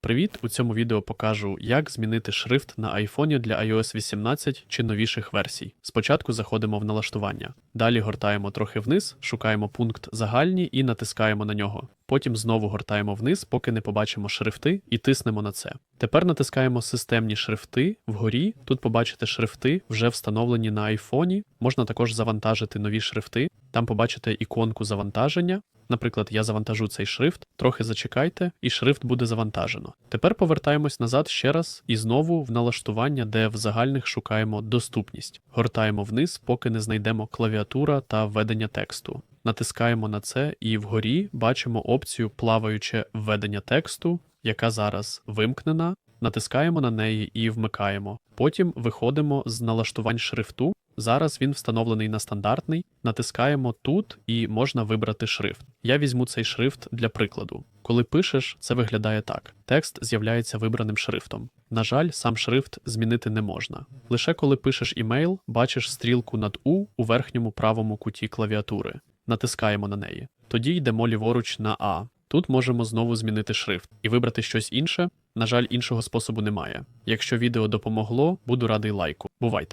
Привіт! У цьому відео покажу, як змінити шрифт на iPhone для iOS 18 чи новіших версій. Спочатку заходимо в налаштування. Далі гортаємо трохи вниз, шукаємо пункт загальні і натискаємо на нього. Потім знову гортаємо вниз, поки не побачимо шрифти, і тиснемо на це. Тепер натискаємо системні шрифти вгорі. Тут побачите шрифти, вже встановлені на айфоні. Можна також завантажити нові шрифти. Там побачите іконку завантаження. Наприклад, я завантажу цей шрифт, трохи зачекайте, і шрифт буде завантажено. Тепер повертаємось назад ще раз і знову в налаштування, де в загальних шукаємо доступність. Гортаємо вниз, поки не знайдемо клавіатура та введення тексту. Натискаємо на це і вгорі бачимо опцію плаваюче введення тексту, яка зараз вимкнена. Натискаємо на неї і вмикаємо. Потім виходимо з налаштувань шрифту. Зараз він встановлений на стандартний. Натискаємо тут і можна вибрати шрифт. Я візьму цей шрифт для прикладу. Коли пишеш, це виглядає так: текст з'являється вибраним шрифтом. На жаль, сам шрифт змінити не можна. Лише коли пишеш імейл, бачиш стрілку над У у верхньому правому куті клавіатури. Натискаємо на неї. Тоді йдемо ліворуч на А. Тут можемо знову змінити шрифт і вибрати щось інше. На жаль, іншого способу немає. Якщо відео допомогло, буду радий лайку. Бувайте!